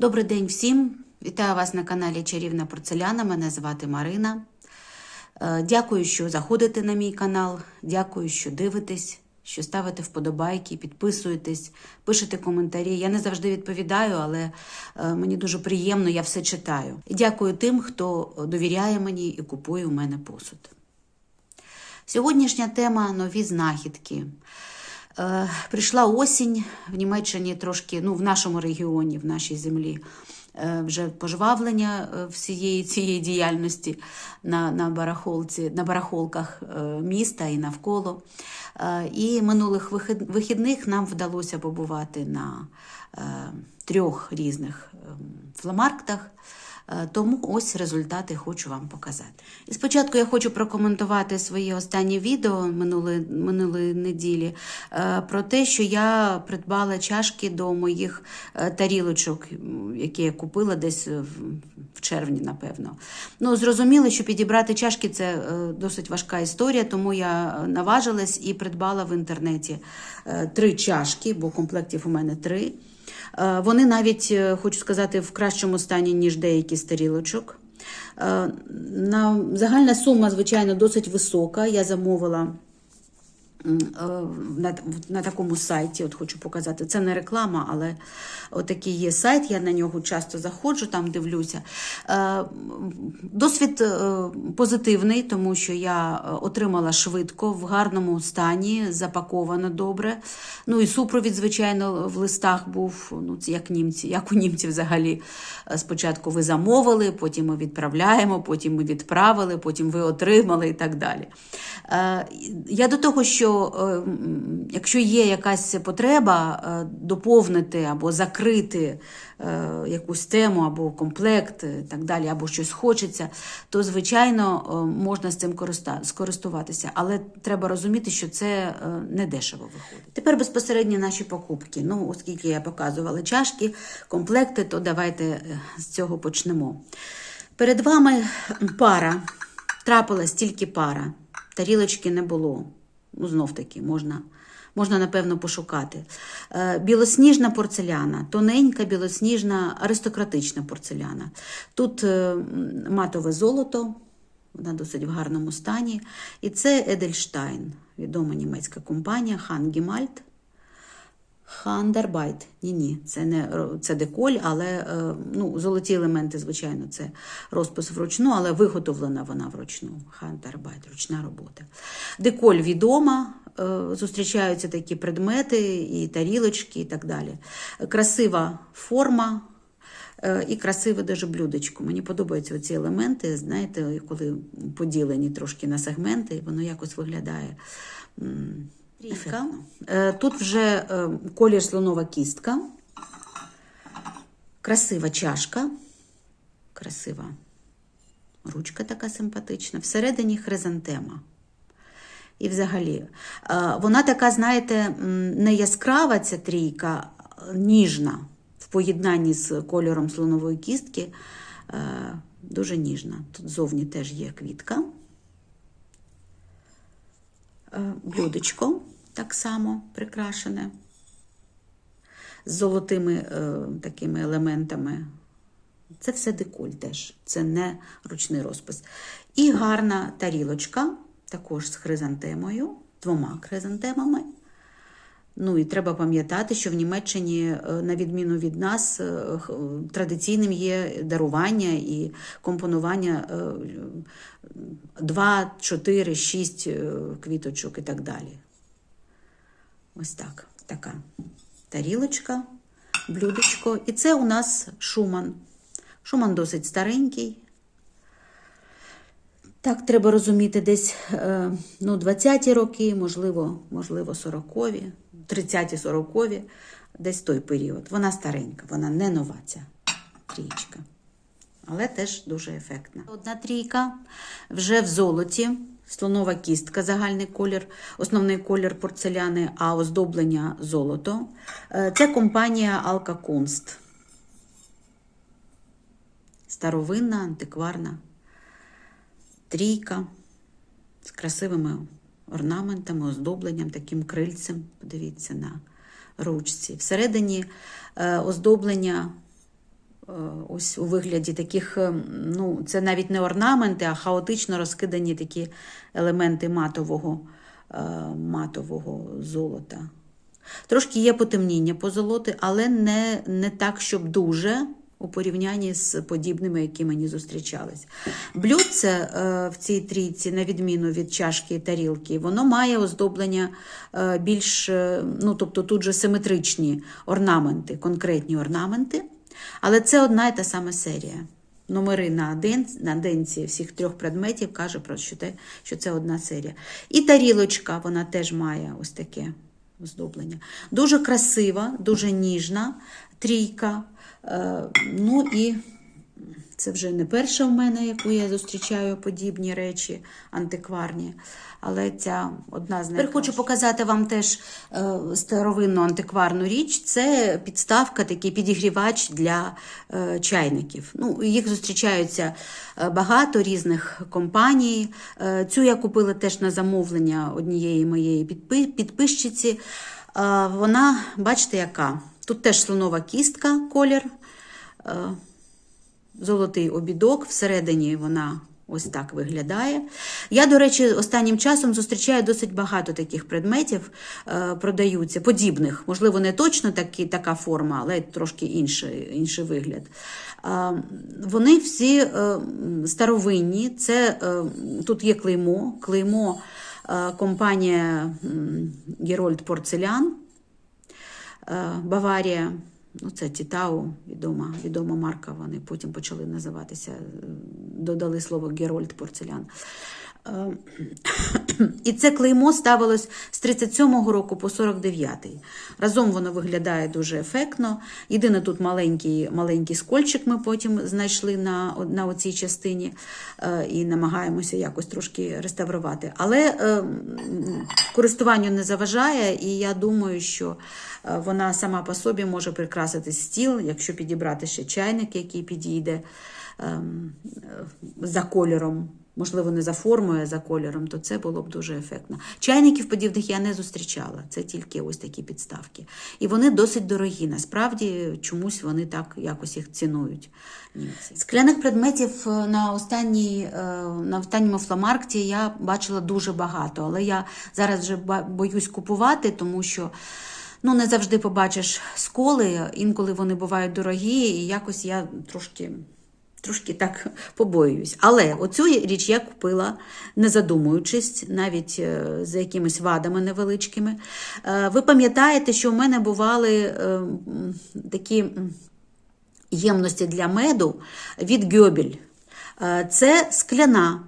Добрий день всім! Вітаю вас на каналі Чарівна Порцеляна. Мене звати Марина. Е, Дякую, що заходите на мій канал. Дякую, що дивитесь, що ставите вподобайки, підписуєтесь, пишете коментарі. Я не завжди відповідаю, але е, мені дуже приємно, я все читаю. Дякую тим, хто довіряє мені і купує у мене посуд. Сьогоднішня тема нові знахідки. Е, Прийшла осінь в Німеччині трошки, ну в нашому регіоні, в нашій землі. е, Вже пожвавлення е, всієї цієї діяльності на, на, барахолці, на барахолках міста і навколо. І минулих вихідних нам вдалося побувати на трьох різних ем, фломарктах. Е, Тому ось результати хочу вам показати. І спочатку я хочу прокоментувати свої останні відео минулої, минулої неділі е, про те, що я придбала чашки до моїх е, тарілочок, які я купила десь в, червні, напевно. Ну, зрозуміло, що підібрати чашки це досить важка історія, тому я наважилась і придбала в інтернеті три чашки, бо комплектів у мене три. Е, Вони навіть, е, хочу сказати, в кращому стані, ніж деякі з тарілочок. Е, На, загальна сума, звичайно, досить висока. Я замовила на, на такому сайті, от хочу показати. Це не реклама, але отакий є сайт, я на нього часто заходжу, там дивлюся. Е, Досвід е, позитивний, тому що я е, отримала швидко, в гарному стані, запаковано добре. Ну і супровід, звичайно, в листах був, ну, це як німці, як у німців взагалі. Е, Спочатку ви замовили, потім ми відправляємо, потім ми відправили, потім ви отримали і так далі. Е, Я до того, що е, якщо є якась потреба е, доповнити або закрити е, якусь тему або комплект, і так далі, або щось хочеться, то звичайно можна з цим скористуватися. Але треба розуміти, що це не дешево виходить. Тепер безпосередньо наші покупки. Ну, оскільки я показувала чашки, комплекти, то давайте з цього почнемо. Перед вами пара. Трапилась тільки пара. Тарілочки не було. Ну, знов таки, можна, можна напевно, пошукати. Е, білосніжна порцеляна, тоненька, білосніжна, аристократична порцеляна. Тут е, матове золото, вона досить в гарному стані. І це Едельштайн, відома німецька компанія Хангімальт. Хандербайт. Ні, ні, це не це деколь, але е, ну, золоті елементи, звичайно, це розпис вручну, але виготовлена вона вручну. Хандербайт, ручна робота. Деколь відома, е, зустрічаються такі предмети, і тарілочки, і так далі. Красива форма. е, І красиве дуже блюдечко. Мені подобаються ці елементи, знаєте, коли поділені трошки на сегменти, воно якось виглядає. М, Е, Тут вже е, колір слонова кістка, красива чашка, красива ручка така симпатична, всередині хризантема. І взагалі, е, вона така, знаєте, не яскрава ця трійка, ніжна в поєднанні з кольором слонової кістки, дуже ніжна. Тут зовні теж є квітка. Е, Блюдечко так само прикрашене з золотими е, такими елементами. Це все деколь теж, це не ручний розпис. І гарна тарілочка, також з хризантемою, двома хризантемами. Ну і треба пам'ятати, що в Німеччині, е, на відміну від нас, е, традиційним є дарування і компонування 2, 4, 6 квіточок і так далі. Ось так. Така тарілочка, блюдечко. І це у нас шуман. Шуман досить старенький. Так, треба розуміти, десь е, ну, 20-ті роки, можливо, можливо, 40-ві, 30-ті, 40-ві, десь той період. Вона старенька, вона не нова ця трієчка. Але теж дуже ефектна. Одна трійка вже в золоті, слонова кістка, загальний колір, основний колір порцеляни, а оздоблення золото. Е, Це компанія Алка Кунст. Старовинна, антикварна трійка з красивими орнаментами, оздобленням, таким крильцем. Подивіться на ручці. Всередині е, оздоблення Е, Ось у вигляді таких, е, ну, це навіть не орнаменти, а хаотично розкидані такі елементи матового, матового золота. Трошки є потемніння по золоти, але не, не так, щоб дуже у порівнянні з подібними, які мені зустрічались. Блюдце е, в цій трійці, на відміну від чашки і тарілки, воно має оздоблення е, більш, е, ну, тобто тут же симетричні орнаменти, конкретні орнаменти. Але це одна і та сама серія. Номери на, ден, на денці всіх трьох предметів каже про що, те, що це одна серія. І тарілочка, вона теж має ось таке оздоблення. Дуже красива, дуже ніжна трійка. Е, ну і це вже не перша в мене, яку я зустрічаю подібні речі антикварні. Але ця одна з них. Тепер хочу показати вам теж е, старовинну антикварну річ. Це підставка, такий підігрівач для е, чайників. Ну, їх зустрічаються багато різних компаній. Цю я купила теж на замовлення однієї моєї підпи- підписчиці. Вона, бачите, яка? Тут теж слонова кістка, колір. Е, золотий обідок, всередині вона ось так виглядає. Я, до речі, останнім часом зустрічаю досить багато таких предметів, е, продаються, подібних. Можливо, не точно такі, така форма, але трошки інший, інший вигляд. Е, Вони всі старовинні. Це, тут є клеймо, клеймо компанія Герольд Порцелян. Е, Баварія, ну це Тітау, відома, відома марка. Вони потім почали називатися, е, додали слово Герольд Порцелян. Е, І це клеймо ставилось з 37-го року по 49-й. Разом воно виглядає дуже ефектно. Єдине тут маленький, маленький скольчик ми потім знайшли на, на оцій частині е, і намагаємося якось трошки реставрувати. Але е, користуванню не заважає, і я думаю, що е, вона сама по собі може прикрасити стіл, якщо підібрати ще чайник, який підійде ем, за кольором. Можливо, не за формою, а за кольором, то це було б дуже ефектно. Чайників подібних я не зустрічала, це тільки ось такі підставки. І вони досить дорогі. Насправді чомусь вони так якось їх цінують. Німці. Скляних предметів е, на, останній, е, на останньому фламаркті я бачила дуже багато, але я зараз вже боюсь купувати, тому що. Ну, не завжди побачиш сколи, інколи вони бувають дорогі, і якось я трошки, трошки так побоююсь. Але оцю річ я купила, не задумуючись, навіть е, за якимись вадами невеличкими. Е, Ви пам'ятаєте, що в мене бували е, такі ємності для меду від Гьобель. Е, Це скляна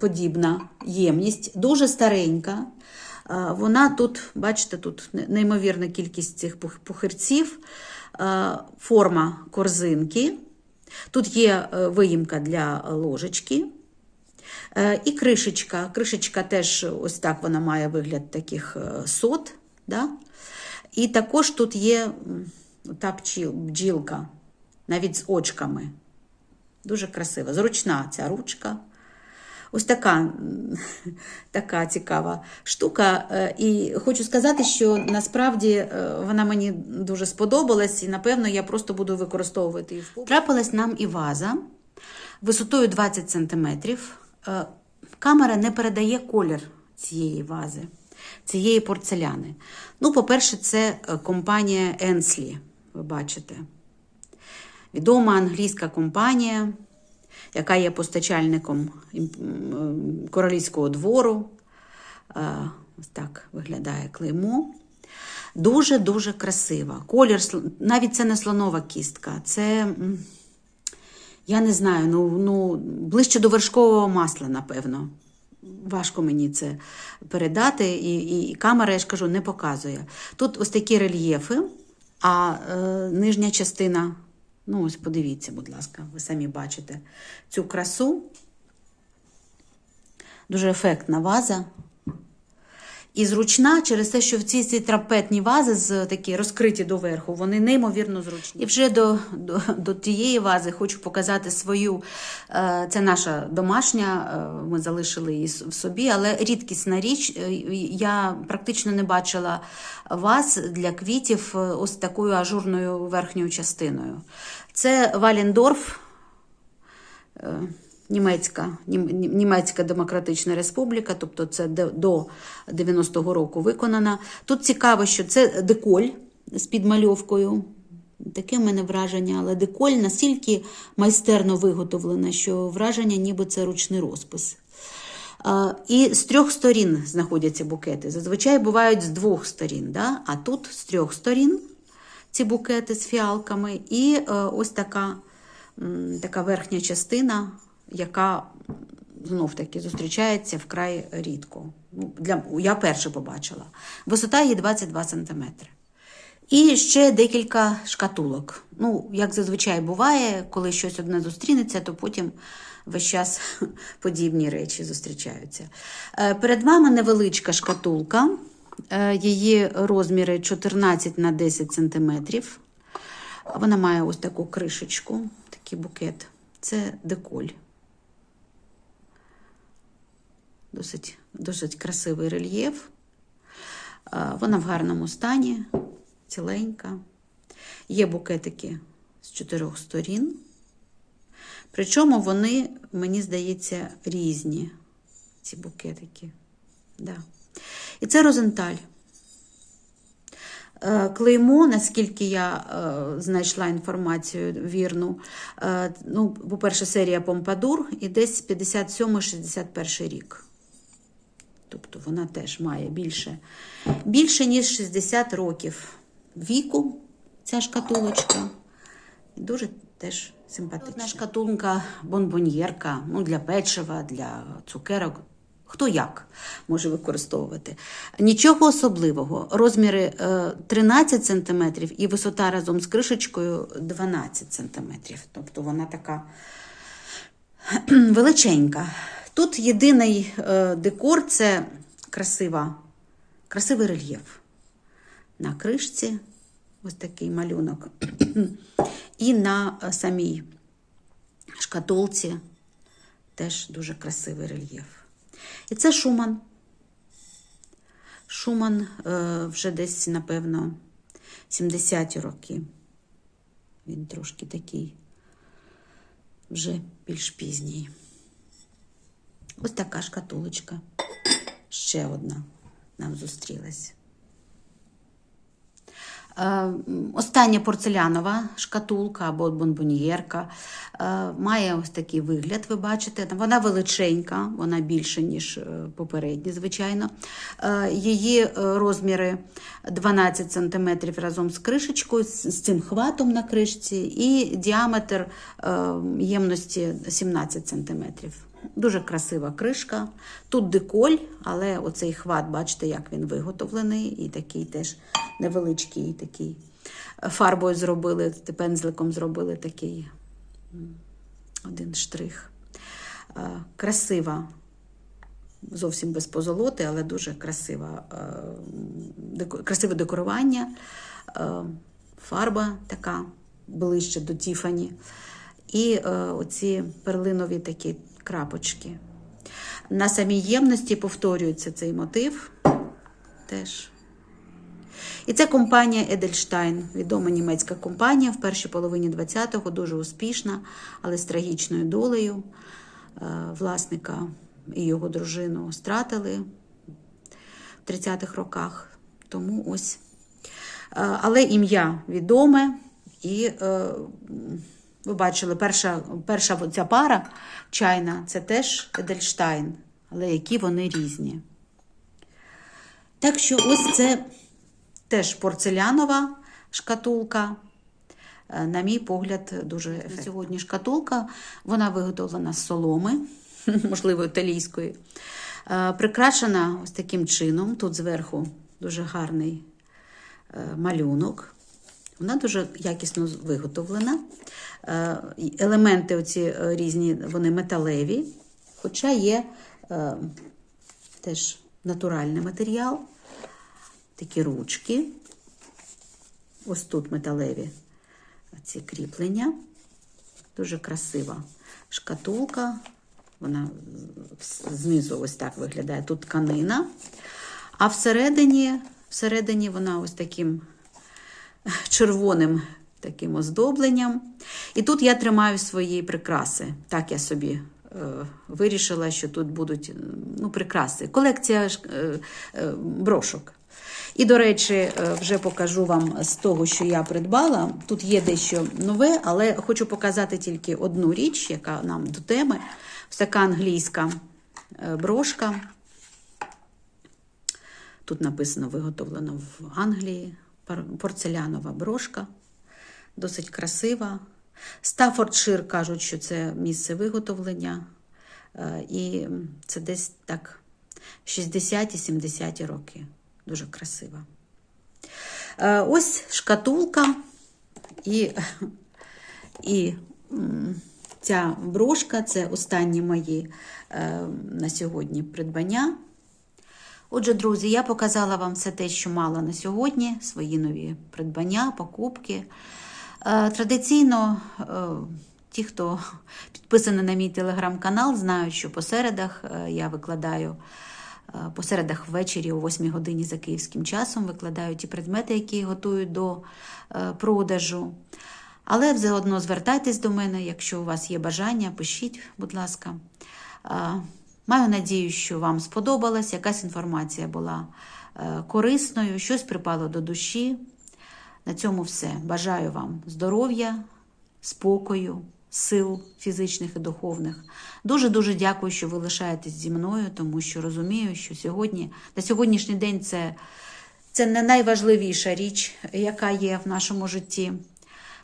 подібна ємність, дуже старенька. Вона тут, бачите, тут неймовірна кількість цих пух- пухирців, форма корзинки. Тут є е, виїмка для ложечки. Е, І кришечка. Кришечка теж ось так вона має вигляд таких е, сот. Да? І також тут є та бджілка, навіть з очками. Дуже красива. Зручна ця ручка. Ось така, така цікава штука. Е, І хочу сказати, що насправді е, вона мені дуже сподобалась, і напевно я просто буду використовувати її. Трапилась нам і ваза висотою 20 см. Камера не передає колір цієї вази, цієї порцеляни. Ну, по-перше, це е, компанія Енслі, ви бачите. Відома англійська компанія, яка є постачальником королівського двору. Ось так виглядає клеймо. Дуже-дуже красива. Колір, навіть це не слонова кістка, це, я не знаю, ну, ну, ближче до вершкового масла, напевно. Важко мені це передати, і, і камера, я ж кажу, не показує. Тут ось такі рельєфи, а е, нижня частина, ну ось подивіться, будь ласка, ви самі бачите цю красу. Дуже ефектна ваза. І зручна через те, що в ці, ці трапетні вази з такі розкриті доверху, вони неймовірно зручні. І вже до, до, до тієї вази хочу показати свою. е, Це наша домашня, е, ми залишили її в собі, але рідкісна річ. Е, Я практично не бачила ваз для квітів ось такою ажурною верхньою частиною. Це Валіндорф. Німецька, Нім- Нім- Німецька Демократична Республіка, тобто це до 90-го року виконана. Тут цікаво, що це деколь з підмальовкою. Таке в мене враження, але деколь настільки майстерно виготовлена, що враження, ніби це ручний розпис. І з трьох сторін знаходяться букети. Зазвичай бувають з двох сторін, да? а тут з трьох сторін ці букети з фіалками, і е, ось така, така верхня частина, яка знов таки зустрічається вкрай рідко. Ну, для, я перше побачила. Висота її 22 см. І ще декілька шкатулок. Ну, як зазвичай буває, коли щось одне зустрінеться, то потім весь час подібні речі зустрічаються. Е, Перед вами невеличка шкатулка. Е, Її розміри 14 на 10 см. Вона має ось таку кришечку, такий букет. Це деколь. Досить, досить красивий рельєф. Вона в гарному стані, ціленька. Є букетики з чотирьох сторін. Причому вони, мені здається, різні, ці букетики. Да. І це розенталь. Е, Клеймо, наскільки я е, знайшла інформацію вірну, е, ну, по-перше, серія Помпадур і десь 57-61 рік. Тобто вона теж має більше, більше ніж 60 років віку, ця шкатулочка. Дуже теж симпатична. Одна шкатулка бонбоньєрка, ну, для печива, для цукерок. Хто як може використовувати. Нічого особливого. Розміри е, 13 см і висота разом з кришечкою 12 см. Тобто вона така величенька. Тут єдиний е, декор це красива, красивий рельєф. На кришці ось такий малюнок. І на е, самій шкатулці теж дуже красивий рельєф. І це Шуман. Шуман е, вже десь, напевно, 70-ті роки. Він трошки такий вже більш пізній. Ось така шкатулочка. Ще одна нам зустрілась. Е, Остання порцелянова шкатулка або бонбоньєрка е, має ось такий вигляд, ви бачите. Вона величенька, вона більша, ніж е, попередні, звичайно. Її розміри 12 см разом з кришечкою, з цим хватом на кришці, і діаметр ємності 17 см. Дуже красива кришка. Тут деколь, але оцей хват, бачите, як він виготовлений, і такий теж невеличкий, такий фарбою зробили, пензликом зробили такий один штрих. Е, Красива, зовсім без позолоти, але дуже красива, е, красиве декорування, е, фарба така ближче до Тіфані. І оці перлинові такі крапочки. На самій ємності повторюється цей мотив теж. І це компанія Едельштайн, відома німецька компанія в першій половині 20-го, дуже успішна, але з трагічною долею. Е, Власника і його дружину стратили в 30-х роках. Тому ось. Е, Але ім'я відоме. І е, ви бачили, перша, перша ця пара чайна це теж Едельштайн, але які вони різні. Так що ось це теж порцелянова шкатулка. Е, На мій погляд, дуже ефектна. Сьогодні шкатулка, вона виготовлена з соломи, можливо, італійської. Е, Прикрашена ось таким чином. Тут зверху дуже гарний е, малюнок. Вона дуже якісно виготовлена. Е, Елементи оці е, різні, вони металеві, хоча є е, теж натуральний матеріал, такі ручки. Ось тут металеві ці кріплення. Дуже красива шкатулка. Вона знизу ось так виглядає. Тут тканина. А всередині, всередині вона ось таким червоним таким оздобленням. І тут я тримаю свої прикраси. Так я собі е, вирішила, що тут будуть ну, прикраси. Колекція е, е, брошок. І, до речі, е, вже покажу вам з того, що я придбала. Тут є дещо нове, але хочу показати тільки одну річ, яка нам до теми. Ось така англійська е, брошка. Тут написано виготовлено в Англії. Пор- Порцелянова брошка. Досить красива. Стафордшир кажуть, що це місце виготовлення. Е, І це десь так 60-70 роки. Дуже красива. Е, Ось шкатулка і, і ця брошка це останні мої е, на сьогодні придбання. Отже, друзі, я показала вам все те, що мала на сьогодні, свої нові придбання, покупки. Е, Традиційно, е, ті, хто підписаний на мій телеграм-канал, знають, що по середах е, я викладаю по середах ввечері о 8 годині за київським часом викладаю ті предмети, які готую до продажу. Але все одно звертайтесь до мене, якщо у вас є бажання, пишіть, будь ласка. Маю надію, що вам сподобалась, якась інформація була е, корисною, щось припало до душі. На цьому все. Бажаю вам здоров'я, спокою, сил фізичних і духовних. Дуже-дуже дякую, що ви лишаєтесь зі мною, тому що розумію, що сьогодні, на сьогоднішній день це, це не найважливіша річ, яка є в нашому житті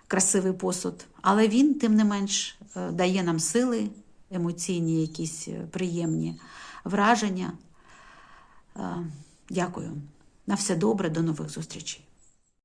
красивий посуд. Але він, тим не менш, е, дає нам сили, емоційні, якісь е, приємні враження. Е, Дякую. На все добре, до нових зустрічей.